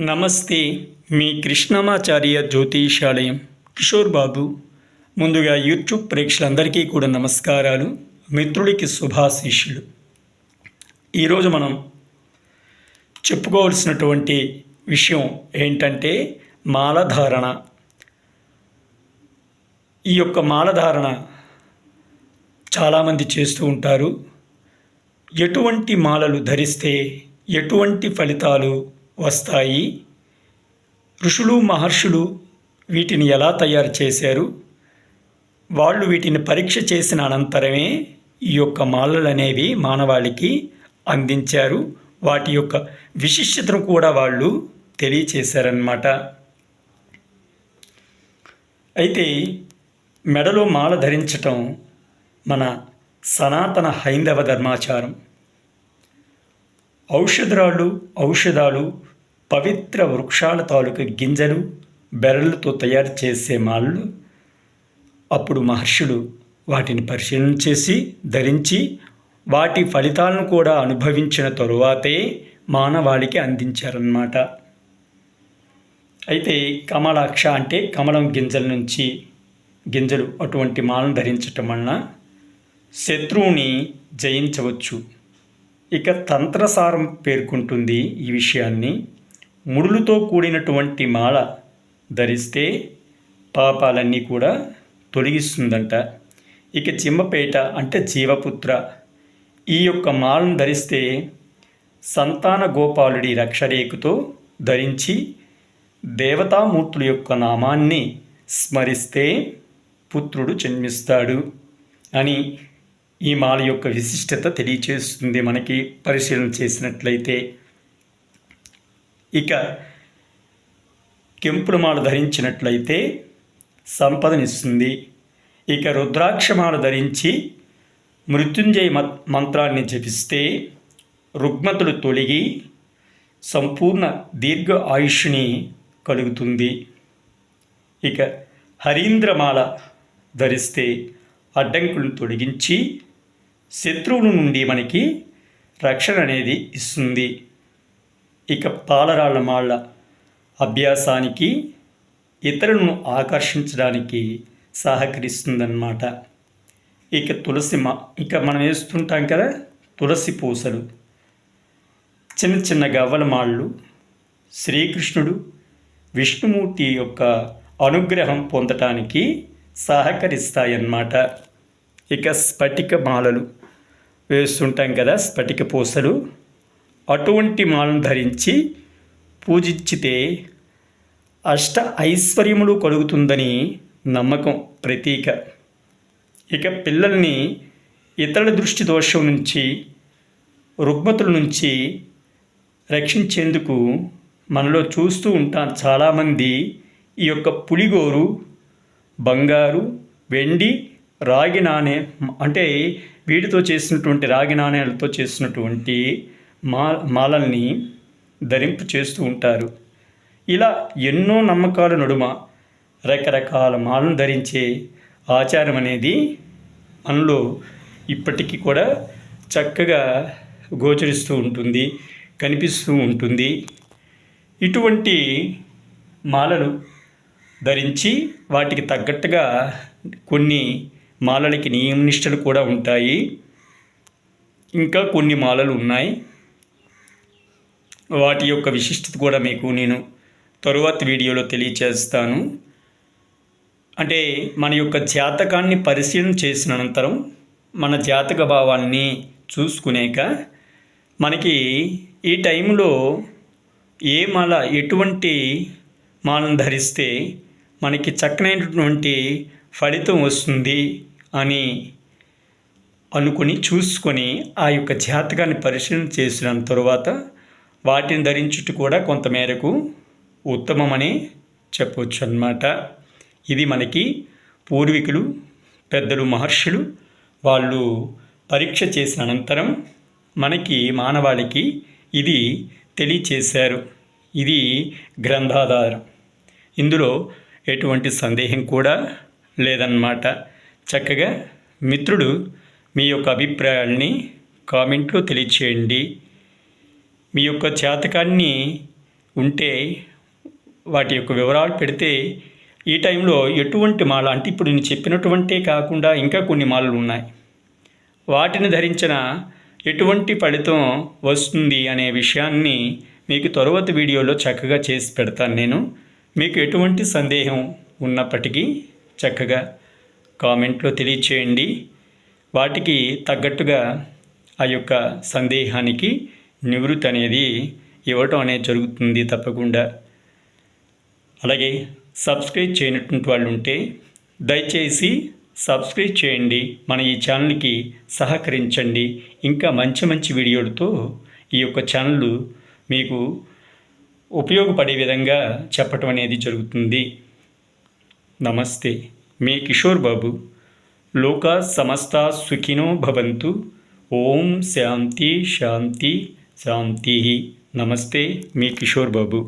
నమస్తే మీ కృష్ణమాచార్య జ్యోతిషాలయం కిషోర్ బాబు. ముందుగా యూట్యూబ్ ప్రేక్షకులందరికీ కూడా నమస్కారాలు మిత్రుడికి శుభాశీషులు ఈరోజు మనం చెప్పుకోవాల్సినటువంటి విషయం ఏంటంటే మాలధారణ. ఈ యొక్క మాలధారణ చాలామంది చేస్తూ ఉంటారు. ఎటువంటి మాలలు ధరిస్తే ఎటువంటి ఫలితాలు వస్తాయి. ఋషులు మహర్షులు వీటిని ఎలా తయారు చేశారు? వాళ్ళు వీటిని పరీక్ష చేసిన అనంతరమే ఈ యొక్క మాలలు అనేవి మానవాళికి అందించారు. వాటి యొక్క విశిష్టతను కూడా వాళ్ళు తెలియచేశారన్నమాట. అయితే మెడలో మాల ధరించటం మన సనాతన హైందవ ధర్మాచారం. ఔషధరాళ్ళు ఔషధాలు పవిత్ర వృక్షాల తాలూకు గింజలు బెరళ్ళతో తయారు చేసే మాళ్ళు అప్పుడు మహర్షులు వాటిని పరిశీలన చేసి ధరించి వాటి ఫలితాలను కూడా అనుభవించిన తరువాతే మానవాళికి అందించారన్నమాట. అయితే కమలాక్ష అంటే కమలం గింజల నుంచి గింజలు అటువంటి మాలను ధరించటం వలన శత్రువుని జయించవచ్చు. ఇక తంత్రసారం పేర్కొంటుంది ఈ విషయాన్ని. ముడులతో కూడినటువంటి మాల ధరిస్తే పాపాలన్నీ కూడా తొలగిస్తుందంట. ఇక చిమ్మపేట అంటే జీవపుత్ర. ఈ యొక్క మాలను ధరిస్తే సంతాన గోపాలుడి రక్షరేఖతో ధరించి దేవతామూర్తుల యొక్క నామాన్ని స్మరిస్తే పుత్రుడు జన్మిస్తాడు అని ఈ మాల యొక్క విశిష్టత తెలియచేస్తుంది మనకి పరిశీలన చేసినట్లయితే. ఇక కెంపుడు మాల ధరించినట్లయితే సంపదనిస్తుంది. ఇక రుద్రాక్షమాల ధరించి మృత్యుంజయ మంత్రాన్ని జపిస్తే రుగ్మతులు తొలగి సంపూర్ణ దీర్ఘ ఆయుష్ని కలుగుతుంది. ఇక హరీంద్రమాల ధరిస్తే అడ్డంకులను తొలగించి శత్రువుల నుండి మనకి రక్షణ అనేది ఇస్తుంది. ఇక పాలరాళ్ళ మాళ్ళ అభ్యాసానికి ఇతరులను ఆకర్షించడానికి సహకరిస్తుందన్నమాట. ఇక తులసి మా ఇక మనం వేస్తుంటాం కదా తులసి పూసలు. చిన్న చిన్న గవ్వల మాళ్ళు శ్రీకృష్ణుడు విష్ణుమూర్తి యొక్క అనుగ్రహం పొందటానికి సహకరిస్తాయన్నమాట. ఇక స్ఫటిక మాలలు వేస్తుంటాం కదా స్ఫటిక పూసలు. అటువంటి మాలను ధరించి పూజించితే అష్ట ఐశ్వర్యములు కలుగుతుందని నమ్మకం ప్రతీక. ఇక పిల్లల్ని ఇతరుల దృష్టి దోషం నుంచి రుగ్మతుల నుంచి రక్షించేందుకు మనలో చూస్తూ ఉంటాం చాలామంది ఈ యొక్క పులిగోరు బంగారు వెండి రాగి నాణే అంటే వీటితో చేసినటువంటి రాగి నాణేలతో చేసినటువంటి మా మాలల్ని ధరింపు చేస్తూ ఉంటారు. ఇలా ఎన్నో నమ్మకాల నడుమ రకరకాల మాలను ధరించే ఆచారం అనేది మనలో ఇప్పటికీ కూడా చక్కగా గోచరిస్తూ ఉంటుంది కనిపిస్తూ ఉంటుంది. ఇటువంటి మాలలు ధరించి వాటికి తగ్గట్టుగా కొన్ని మాలలకి నియమనిష్టలు కూడా ఉంటాయి. ఇంకా కొన్ని మాలలు ఉన్నాయి. వాటి యొక్క విశిష్టత కూడా మీకు నేను తరువాత వీడియోలో తెలియచేస్తాను. అంటే మన యొక్క జాతకాన్ని పరిశీలన చేసిన అనంతరం మన జాతక భావాన్ని చూసుకునేక మనకి ఈ టైంలో ఏ మాల ఎటువంటి మాలను ధరిస్తే మనకి చక్కనైనటువంటి ఫలితం వస్తుంది అని అనుకుని చూసుకొని ఆ యొక్క జాతకాన్ని పరిశీలన చేసిన తరువాత వాటిని ధరించుట కూడా కొంతమేరకు ఉత్తమమని చెప్పవచ్చు అన్నమాట ఇది మనకి పూర్వీకులు పెద్దలు మహర్షులు వాళ్ళు పరీక్ష చేసిన అనంతరం మనకి మానవాళికి ఇది తెలియచేశారు. ఇది గ్రంథాధారం. ఇందులో ఎటువంటి సందేహం కూడా లేదన్నమాట. చక్కగా మిత్రుడు మీ యొక్క అభిప్రాయాల్ని కామెంట్లో తెలియచేయండి. మీ యొక్క జాతకాన్ని ఉంటే వాటి యొక్క వివరాలు పెడితే ఈ టైంలో ఎటువంటి మాల అంటే ఇప్పుడు నేను చెప్పినటువంటే కాకుండా ఇంకా కొన్ని మాలలు ఉన్నాయి. వాటిని ధరించిన ఎటువంటి ఫలితం వస్తుంది అనే విషయాన్ని మీకు తరువాత వీడియోలో చక్కగా చేసి పెడతాను నేను. మీకు ఎటువంటి సందేహం ఉన్నప్పటికీ చక్కగా కామెంట్లో తెలియచేయండి. వాటికి తగ్గట్టుగా ఆ యొక్క సందేహానికి నివృత్తి అనేది ఇవ్వటం అనేది జరుగుతుంది తప్పకుండా. అలాగే సబ్స్క్రైబ్ చేయనటువంటి వాళ్ళు ఉంటే దయచేసి సబ్స్క్రైబ్ చేయండి. మన ఈ ఛానల్కి సహకరించండి. ఇంకా మంచి మంచి వీడియోలతో ఈ యొక్క ఛానల్ మీకు ఉపయోగపడే విధంగా చెప్పటం అనేది జరుగుతుంది. నమస్తే. మీ కిషోర్ బాబు లోకా సమస్త సుఖినో భవంతు ఓం శాంతి శాంతి శాంతి నమస్తే మీ కిషోర్ బాబు